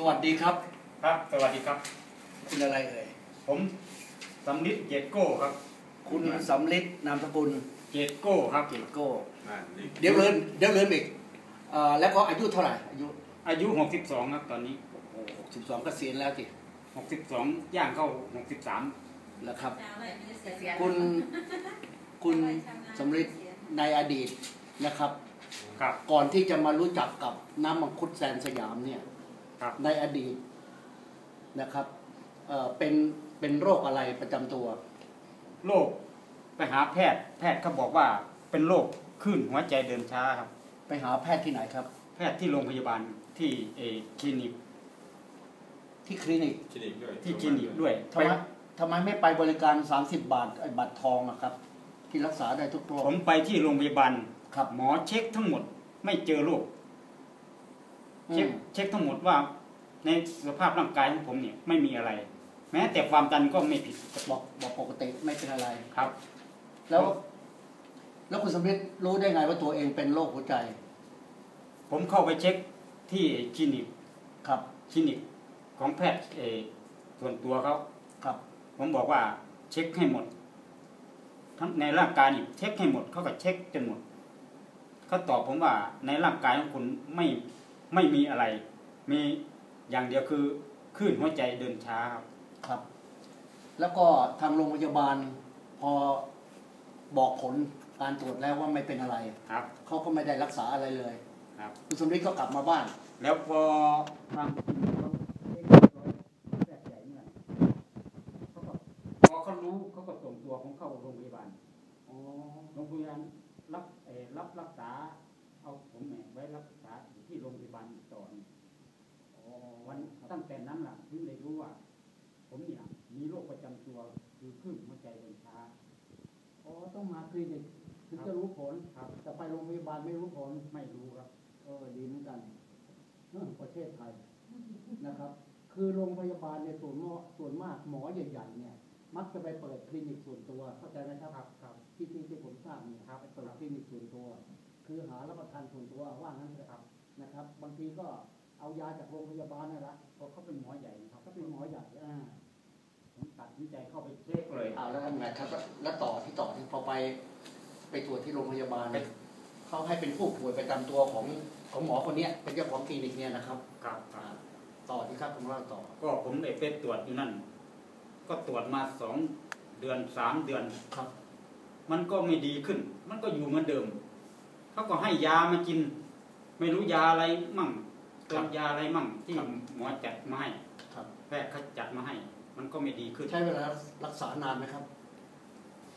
สวัสดีครับ ครับ สวัสดีครับ คุณอะไรเอ่ย ผมสำลิดเกตโก้ครับ คุณสำลิดนามสกุลเกตโก้ครับเกตโก้อ่านี่เดี๋ยวเลินเดี๋ยวเลินอีกเอ่อแล้วก็อายุเท่าไหร่ อายุ อายุ 62 ครับตอนนี้หกสิบสองเกษียณแล้วสิ62 ย่างเข้า 63 แล้วครับ คุคุณณคุณสำลิดในอดีตนะครับ ครับ ก่อนที่จะมารู้จักกับน้ำมังคุดแซนสยามเนี่ยครับ ในอดีตนะครับเอ่อเป็นเป็นโรคอะไรประจำตัว โรคไปหาแพทย์ แพทย์เขาบอกว่าเป็นโรคคลื่นหัวใจเดินช้าครับ ไปหาแพทย์ที่ไหนครับ แพทย์ที่โรงพยาบาลที่เออคลินิก ที่คลินิกคลินิกด้วยที่คลินิกด้วยทำไมทำไมไม่ไปบริการ 30 บาทไอ้บัตรทองอะครับ ที่รักษาได้ทุกโรคผมไปที่โรงพยาบาลครับหมอเช็คทั้งหมด ไม่เจอโรคอื เช็คมเช็คทั้งหมดว่า ในสภาพร่างกายของผมเนี่ยไม่มีอะไร แม้แต่ความดันก็ไม่ผิดบอกบอกปกติไม่เป็นอะไร ครับ แล้ว แล้วคุณสมฤทธิ์รู้ได้ไงว่าตัวเองเป็นโรคหัวใจ ผมเข้าไปเช็คที่คลินิกครับคลินิกของแพทย์เออส่วนตัวเขาครับ ผมบอกว่าเช็คให้หมดทั้งในร่างกายนี่เช็คให้หมดเขาก็เช็คจนหมดเขาตอบผมว่าในร่างกายของคุณไม่ ไม่มีอะไร มีอย่างเดียวคือคลื่นหัวใจเดินช้าครับครับ แล้วก็ทางโรงพยาบาลพอบอกผลการตรวจแล้วว่าไม่เป็นอะไรครับเขาก็ไม่ได้รักษาอะไรเลยครับคุณสมฤทธิ์ก็กลับมาบ้าน แล้วพอทางคลินิกเขาเช็คเรียบร้อยแพทย์ใหญ่เนี่ยเขาก็พอเขารู้เขาก็ส่งตัวผมเข้าโรงพยาบาลอ๋อโรงพยาบาลรับเอ่อรับรักษาเอาผมเนี่ยไว้รักษาอยู่ ที่โรงพยาบาลอีกต่อหนึ่งอ๋อวันตั้งแต่นั้นล่ะถึงได้รู้ว่า ผมเนี่ย มีโรคประจำตัวคือคลื่นหัวใจเดินช้าอ๋อต้องมาคลินิกถึงจะรู้ผลครับแต่ไปโรงพยาบาลไม่รู้ผลไม่รู้ครับเออดีเหมือนกันเออประเทศไทยนะครับ คือโรงพยาบาลในยส่วนมากส่วนมากหมอใหญ่ๆเนี่ย มักจะไปเปิดคลินิกส่วนตัวเข้าใจไหมครับครับครับที่ที่ที่ผมทราบเนี่ยครับไปเปิดคลินิกส่วนตัว คือหารับประทานส่วนตัวว่างั้นเถอะครับ นะครับ บางทีก็เอายาจากโรงพยาบาลนั่นแหละเพราะเขาเป็นหมอใหญ่นะครับก็เป็นหมอใหญ่อ่าผมตัดสินใจเข้าไปเช็คเลยเอาแล้วทำไงครับ แล้วต่อที่ต่อที่พอไปไปตรวจที่โรงพยาบาลไปเขาให้เป็นผู้ป่วยประจำตัวของของหมอคนเนี้ยเป็นเจ้าของคลินิกเนี่ยนะครับครับครับต่อที่ครับผมเล่าต่อ ก็ผมได้ไปตรวจอยู่นั่น ก็ตรวจมาสองเดือนสามเดือนครับ มันก็ไม่ดีขึ้น มันก็อยู่เหมือนเดิมเขาก็ให้ยามากิน ไม่รู้ยาอะไรมั่งตัวยาอะไรมั่งที่หมอจัดมาให้ครับแพทย์เขาจัดมาให้ มันก็ไม่ดีขึ้นใช้เวลารักษานานไหมครับ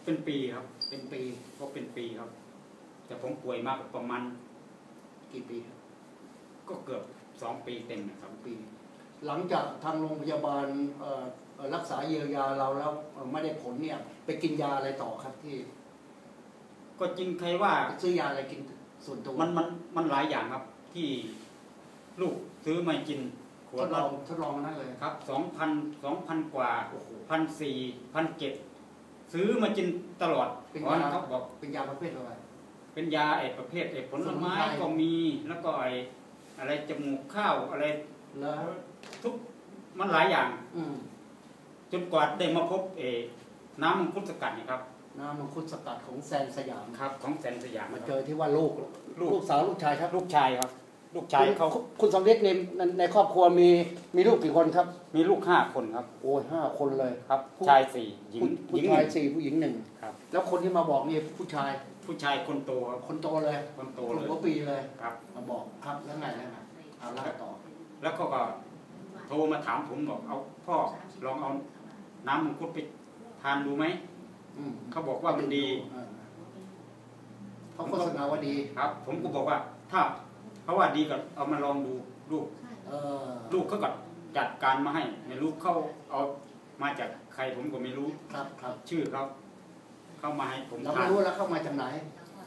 เป็นปีครับ เป็นปีก็เป็นปีครับ แต่ผมป่วยมากกว่าประมาณกี่ปีครับก็เกือบสองปีเต็มนะคสรับองปี หลังจากทางโรงพยาบาลเอ่อเอ่อรักษาเยียวยาเราแล้วเอ่อไม่ได้ผลเนี่ย ไปกินยาอะไรต่อครับที่ ก็จริงใครว่าไปซื้อยาอะไรกิน ส่วนตัวมันมันมันหลายอย่างครับที่ลูกซื้อมากินขทวดดลละองทดลองนั่นเลยครับสองพันสองพันกว่าโอ้โห พันสี่พันเจ็ดซื้อมากินตลอดเป็นเพราะยาเขาบอกเป็นยาประเภทอะไร เป็นยาไอ้ประเภทไอ้ผลไม้สมุนไพร ก็มีแล้วก็ไอ้อะไรจมูกข้าวอะไรแล้วทุกมันหลายอย่าง อืมจนกว่าได้มาพบเออน้ำมังคุดสกัดนี่ครับ น้ำมังคุดสกัดของแซนสยามครับ ของแสนสยามมาคเจรับอที่ว่าลูกลูกลูกสาวลูกชายครับ ลูกชายครับ ลูกชายเขาคุณคุณสำลิดในในในครอบครัวมีมีลูกกี่คนครับ มีลูกห้าคนครับ โอ้ยห้าคนเลยครับผู้ชายสี่หญิงผู้หญิผู้งหชายนึ่งสี่ผู้หญิงหนึ่งครับ แล้วคนที่มาบอกนี่ผู้ชาย ผู้ชายคนโตครับคนโตเลยคนโตโตเลยหัวปีเลยครับมาบอกครับแล้วไงแล้วไงเอาเล่าต่อ แล้วเขาก็โทรมาถามผมบอกเอาพ่อลองเอาน้ำมังคุดไปทานดูไหมอืม เขาบอกว่ามันดีเออเขาโฆษณาว่าดีครับ ผมก็บอกว่า ถ้าเขาว่าดีก็เอามาลองดูลูกเออลูกเขาก็จัดการมาให้ไม่รู้เขาเอามาจากใครผมก็ไม่รู้ครับครับชื่อเขาเข้ามาให้ผมเราทาไม่นรู้แล้วเข้ามาจากไหน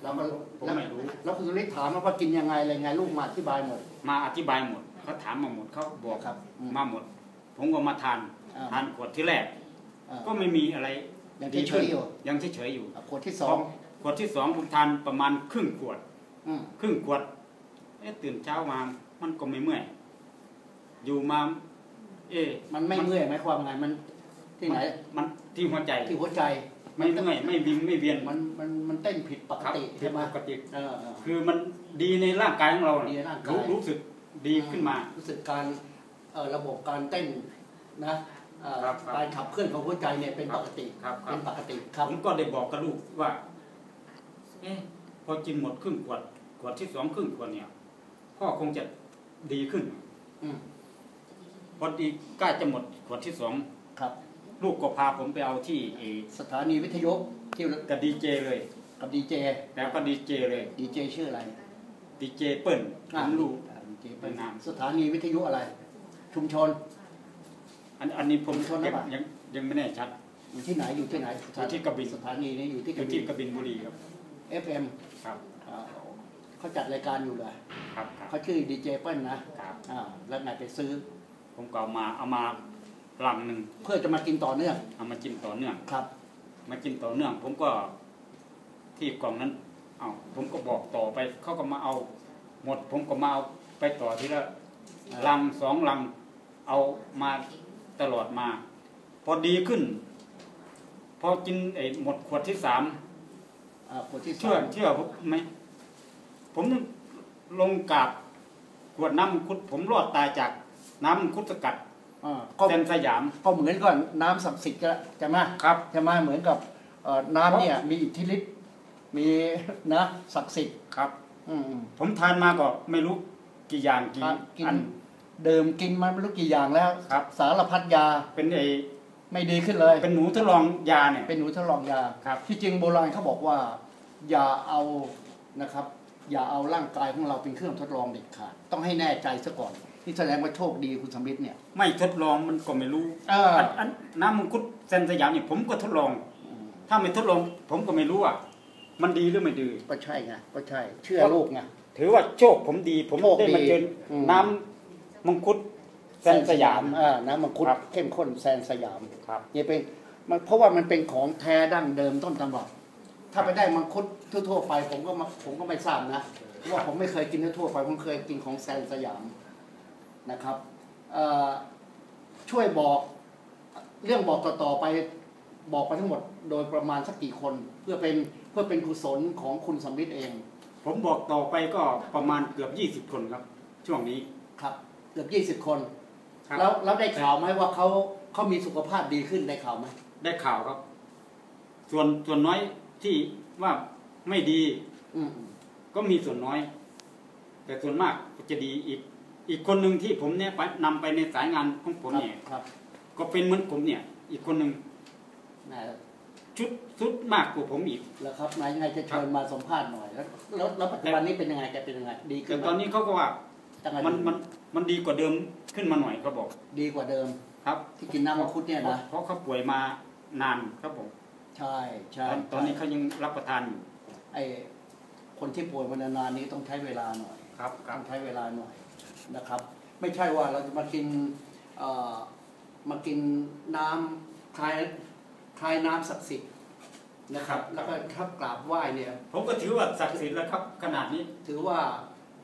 เราก็ผมแล้วไม่รู้แล้วคุณสำลิดถามว่ากินยังไงอะไรไงลูกมาอธิบายหมด มาอธิบายหมดเขาถามมาหมดเขาบอกครับอืมมาหมด ผมก็มาทานอ่าทานขวดที่แรกอ่าก็ไม่มีอะไร ยังดีเฉขึ้ยนๆอยู่ ยังเฉยๆอยู่อะขวดที่สองขวดที่สองผมทานประมาณครึ่งขวดอืมครึ่งขวดเอ๊ะตื่นเช้ามามันก็ไม่เมื่อย อยู่มา เอ๊ะมันไม่เมื่อยไหมความไงมัน ที่ไหน มันที่หัวใจที่หัวใจไม่เมื่อยไม่วิงไม่เวียนมันมันมันเต้นผิดปกครับติผิใช่ดไหมปกติเออเออคือมันดีในร่างกายของเราดีในร่างกายรู้รู้สึกดีขึ้นมา รู้สึกการเอ่อระบบการเต้นนะเอ่อ ครับครับการขับเคลื่อนของหัวใจเนี่ยเป็นครัปบกติครับครัเป็บนปกติครับ ผมก็ได้บอกกับลูกว่า เอ๊ะพอกินหมดครึ่งขวดขวดที่สองครึ่งขวดเนี่ย พ่อคงจะดีขึ้น อืมพอดีใกล้จะหมดขวดที่สองครับ ลูกก็พาผมไปเอาที่เอสถานีวิทยุที่กับดีเจเลย กับดีเจแล้วก็ดีเจเลยดีเจชื่ออะไรดีเจเปิ้ลผมรู้ ดีเจเป็นนาม สถานีวิทยุอะไร ชุมชน อันอันนี้ผมชนหรือเปล่ายังยังไม่แน่ชัด อยู่ที่ไหนอยู่ที่ไหนอยู่ที่กบินสถานีนี้อยู่ที่อกยู่บิที่นกบินบุรีครับ FM ครับอ่าเขาจัดรายการอยู่เลยครับครับเขาชื่อดีเจเปิ้ลนะครับอ่าแล้วไงไปซื้อ ผมก็เอามาเอามาลังหนึ่งเพื่อจะมากินต่อเนื่องเอามากินต่อเนื่องครับ มากินต่อเนื่อง ผมก็ที่กล่องนั้นเอาผมก็บอกต่อไปเขาก็มาเอา หมด ผมก็มาเอาไปต่อทีละลังสองลังเอามา ตลอดมา พอดีขึ้น พอกินไอ้หมดขวดที่สามอ่าคนที่สเชื่อองเชื่อผมไหมผมลงกราบขวดน้ำมังคุด ผมรอดตายจากน้ำมังคุดสกัดอ่าก็เซนสยามก็เหมือนกับน้ำศักดิ์สิทธิ์จะจะมาครับจะมาเหมือนกับเอ่อน้ำเนี่ยมีอิทธิฤทธิ์มีนะศักดิ์สิทธิ์ครับอืมผมทานมาก็ไม่รู้กี่อย่างกี่ครับกินอัน ดื่มกินมาไม่รู้กี่อย่างแล้วครับ สารพัดยาเป็นไอไม่ดีขึ้นเลย เป็นหนูทดลองยาเนี่ย เป็นหนูทดลองยาครับที่จริงโบราณเขาบอกว่า อย่าเอานะครับ อย่าเอาร่างกายของเราเป็นเครื่องทดลองเด็ดขาดต้องให้แน่ใจซะก่อนที่แสดงว่าโชคดีคุณสำริดเนี่ย ไม่ทดลองมันก็ไม่รู้เอออันอันน้ำมังคุดเซนสยามเนี่ยผมก็ทดลอง ถ้าไม่ทดลอง ผมก็ไม่รู้ว่ามันดีหรือไม่ดีก็ใช่ไงก็ใช่ เชื่อลูกไงถือว่าโชคผมดีผมโชคดีได้มาเจออมน้ำ มังคุดเซนสยามอ่าน้ำมังคุดครับเข้มข้นแซนสยามครับเนี่ยเป็นมันเพราะว่ามันเป็นของแท้ดั้งเดิมต้นตำรับถ้าไปได้มังคุดทั่วๆไปผมก็มาผมก็ไม่ทราบนะเพราะว่าผมไม่เคยกินทั่วๆไปผมเคยกินของแซนสยามนะครับเอ่อช่วยบอกเรื่องบอกต่อๆไปบอกไปทั้งหมดโดยประมาณสักกี่คน เพื่อเป็นเพื่อเป็นกุศลของคุณสำริดเอง ผมบอกต่อไปก็ประมาณเกือบยี่สิบคนครับ ช่วงนี้ครับ เกือบยี่สิบคน ครับแล้วแล้วได้ข่าวไหมว่าเขาเขามีสุขภาพดีขึ้นได้ข่าวไหมได้ข่าวครับ ส่วนส่วนน้อยที่ว่าไม่ดีอืมก็มีส่วนน้อย แต่ส่วนมากก็จะดีอีก อีกคนหนึ่งที่ผมเนี่ยไปนำไปในสายงานของผมครับเนี่ย ครับก็เป็นเหมือนผมเนี่ย อีกคนหนึ่งนะชุดสุดมากกว่าผมอีก แล้วครับนายยังไงจะเชิญมาสัมภาษณ์หน่อยแล้วแล้วแล้วปัจจุบันนี้เป็นยังไงแกเป็นยังไง ดีขึ้แต่นไหมตอนนี้เขาก็ว่า จังไงมันมันมันดีกว่าเดิมขึ้นมาหน่อยเขาบอกดีกว่าเดิมครับ ที่กินน้ำมังคุดเนี่ยนะเพราะเขาป่วยมานานครับผมใช่ใช่ตอนตอนนี้เขายังรับประทานอยู่ไอคนที่ป่วยมานานๆนี้ต้องใช้เวลาหน่อยครับครัต้บองใช้เวลาหน่อยนะครับ ไม่ใช่ว่าเราจะมากินเอ่อมากินน้ำคลายคลายน้ำศักดิ์สิทธิ์นะครับ แล้วก็ถ้ากราบไหว้เนี่ย ผมก็ถือว่าศักดิ์สิทธิ์แล้วครับขนาดนี้ ถือว่า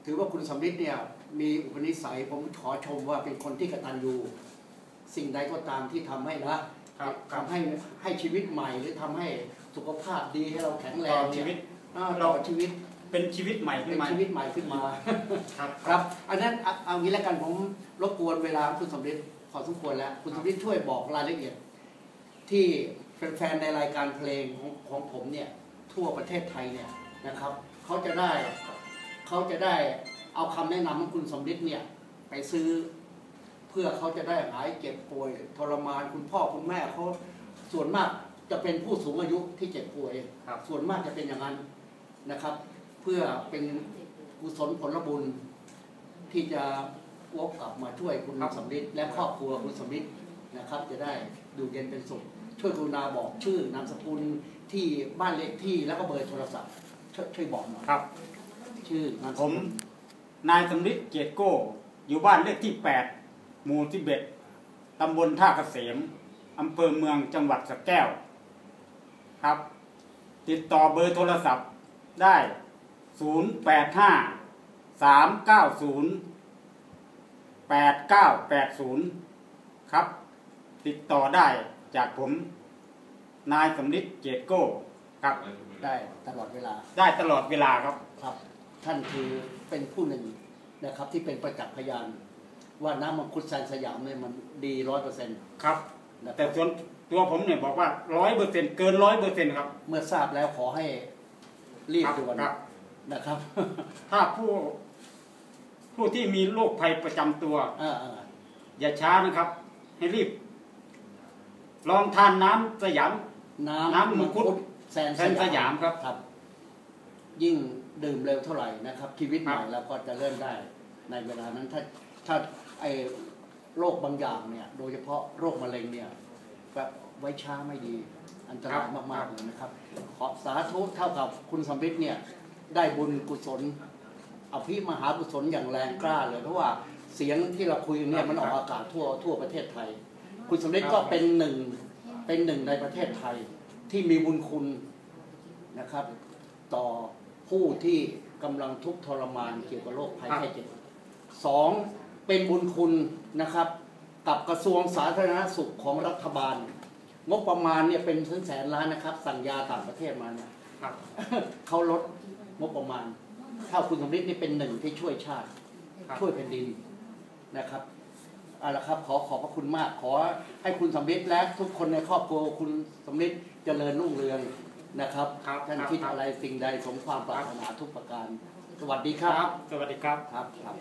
ถือว่าคุณสำริดเนี่ย มีอุปนิสัย ผมขอชมว่าเป็นคนที่กตัญญูสิ่งใดก็ตามที่ทำให้นะครับครับทำให้ให้ชีวิตใหม่หรือทำให้สุขภาพดีให้เราแข็งแรต่องชีวิตอ่าต่อชีวิตเป็นชีวิตใหม่ขึ้เป็นนมาชีวิตใหม่ขึ้นมาครับครับอันนั้นเอาเอางี้แล้วกันผมรบกวนเวลาคุณสำริดพอสมควรแล้ว คุณสำริดช่วยบอกรายละเอียด ที่แฟนๆในรายการเพลงของของผมเนี่ยทั่วประเทศไทยเนี่ยนะครับเขาจะได้เขาจะได้ เอาคำแนะนำของคุณสมฤทธิ์เนี่ยไปซื้อ เพื่อเขาจะได้หายเจ็บป่วย ทรมานคุณพ่อคุณแม่เขาส่วนมากจะเป็นผู้สูงอายุที่เจ็บป่วยครับส่วนมากจะเป็นอย่างนั้นนะครับ เพื่อเป็นกุศลผลบุญที่จะวกกลับมาช่วยคุณครับสมฤทธิ์และครอบครัวคุณสมฤทธิ์นะครับ จะได้ดูเย็นเป็นสุขช่วยกรุณาบอกชื่อนามสกุลที่บ้านเลขที่แล้วก็เบอร์โทรศัพท์ช่วยช่วยบอกหน่อยครับ ชื่อนามสผกุมล นายสำริดเกียรติโก้ อยู่บ้านเลขที่ 8 หมู่ที่เบ็ดตำบลท่าเกษมอำเภอเมืองจังหวัดสระแก้ว ครับ ติดต่อเบอร์โทรศัพท์ได้ 085 390แปดเก้าแปดศูนย์ครับ ติดต่อได้จากผม นายสำลิดเจตโก้ ครับ ได้ตลอดเวลา ได้ตลอดเวลาครับ ครับ ท่านคือ เป็นผู้หนึ่งนะครับ ที่เป็นประจักษ์พยาน ว่าน้ำมังคุดแซนสยามเนี่ยมันดีร้อยเปอร์เซ็นต์ครับนะคแต่รับส่วนตัวผมเนี่ยบอกว่าร้อยเปอร์เซ็นเกินร้อยเปอร์เซ็นครับ เมื่อทราบแล้วขอให้รีบครับด่วนครับนะครับ ถ้าผู้ ผู้ที่มีโรคภัยประจำตัวอ่าอย่าช้านะครับ ให้รีบ ลองทานน้ำสยามๆน้ำน้ำมังคุดแซนแซนสยามครับครับ ยิ่งดื่มเร็วเท่าไหร่นะครับ ชีวิตใหม่ครับแล้วก็จะเริ่มได้ในเวลานั้นถ้าถ้าไอโรคบางอย่างเนี่ย โดยเฉพาะโรคมะเร็งเนี่ยแบบไว้ช้าไม่ดีอันตรายมากๆเลยนะครับ ขอสาธุเท่ากับคุณสมฤทธิ์เนี่ย ได้บุญกุศลอภิมหากุศลอย่างแรงกล้าเลยเพราะว่าเสียงที่เราคุยเนี่ยมันออกอากาศทั่วทั่วประเทศไทย คุณสมฤทธิ์ก็เป็นหนึ่งเป็นหนึ่งในประเทศไทยที่มีบุญคุณนะครับ ต่อ ผู้ที่กำลังทุกข์ทรมานเกี่ยวกับโรคภัยไข้เจ็บสองเป็นบุญคุณนะครับ กับกระทรวงสาธารณสุขของรัฐบาล งบประมาณเนี่ยเป็นแสนแสนล้านนะครับ สั่งยาต่างประเทศมาเนี่ยครับเขาลดงบประมาณ ถ้าคุณสมฤทธิ์นี่เป็นหนึ่งที่ช่วยชาติครับช่วยแผ่นดินนะครับเอาละครับ ขอขอบพระคุณมาก ขอให้คุณสมฤทธิ์และทุกคนในครอบครัวคุณสมฤทธิ์เจริญรุ่งเรือง นะครับครับท่านครับคิดครับ อะไรสิ่งใดสมความปรารถนาทุกประการ สวัสดีคครัรับบสวัสดีครับ ครับครับ